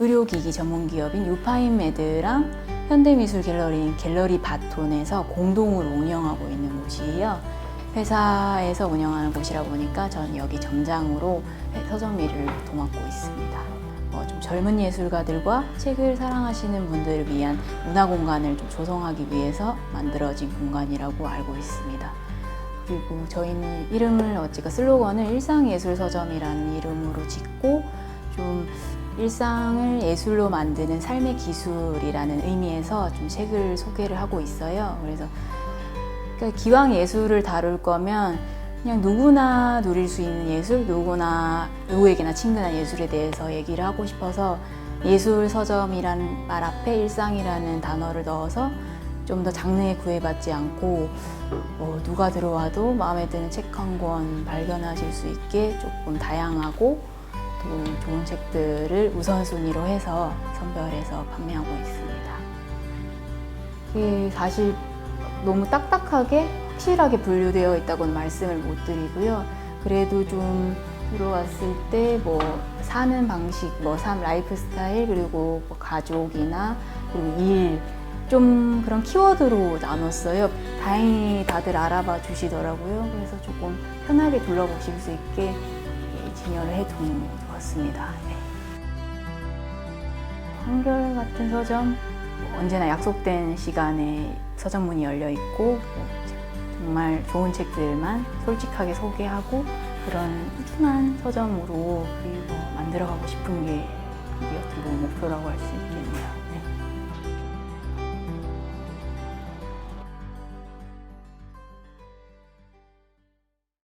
의료기기 전문 기업인 유파인메드랑 현대미술 갤러리인 갤러리 바톤에서 공동으로 운영하고 있는 곳이에요. 회사에서 운영하는 곳이라 보니까 전 여기 점장으로 서점 일을 도맡고 있습니다. 어, 좀 젊은 예술가들과 책을 사랑하시는 분들을 위한 문화 공간을 좀 조성하기 위해서 만들어진 공간이라고 알고 있습니다. 그리고 저희는 이름을 어찌가 슬로건을 일상예술서점이라는 이름으로 짓고 좀 일상을 예술로 만드는 삶의 기술이라는 의미에서 좀 책을 소개를 하고 있어요. 그래서 그러니까 기왕 예술을 다룰 거면 그냥 누구나 누릴 수 있는 예술, 누구나 누구에게나 친근한 예술에 대해서 얘기를 하고 싶어서 예술 서점이라는 말 앞에 일상이라는 단어를 넣어서 좀 더 장르에 구애받지 않고 뭐 누가 들어와도 마음에 드는 책 한 권 발견하실 수 있게 조금 다양하고 또 좋은 책들을 우선순위로 해서 선별해서 판매하고 있습니다. 이게 사실 너무 딱딱하게 확실하게 분류되어 있다고는 말씀을 못 드리고요. 그래도 좀 들어왔을 때 뭐 사는 방식, 뭐 삶 라이프 스타일 그리고 뭐 가족이나 그리고 일 좀 그런 키워드로 나눴어요. 다행히 다들 알아봐 주시더라고요. 그래서 조금 편하게 둘러보실 수 있게 예, 진열을 해둔 것 같습니다. 네. 한결 같은 서점 뭐 언제나 약속된 시간에 서점 문이 열려 있고 뭐 정말 좋은 책들만 솔직하게 소개하고 그런 꾸준한 서점으로 그리고 만들어가고 싶은 게 어떻게 목표라고 할 수 있겠네요.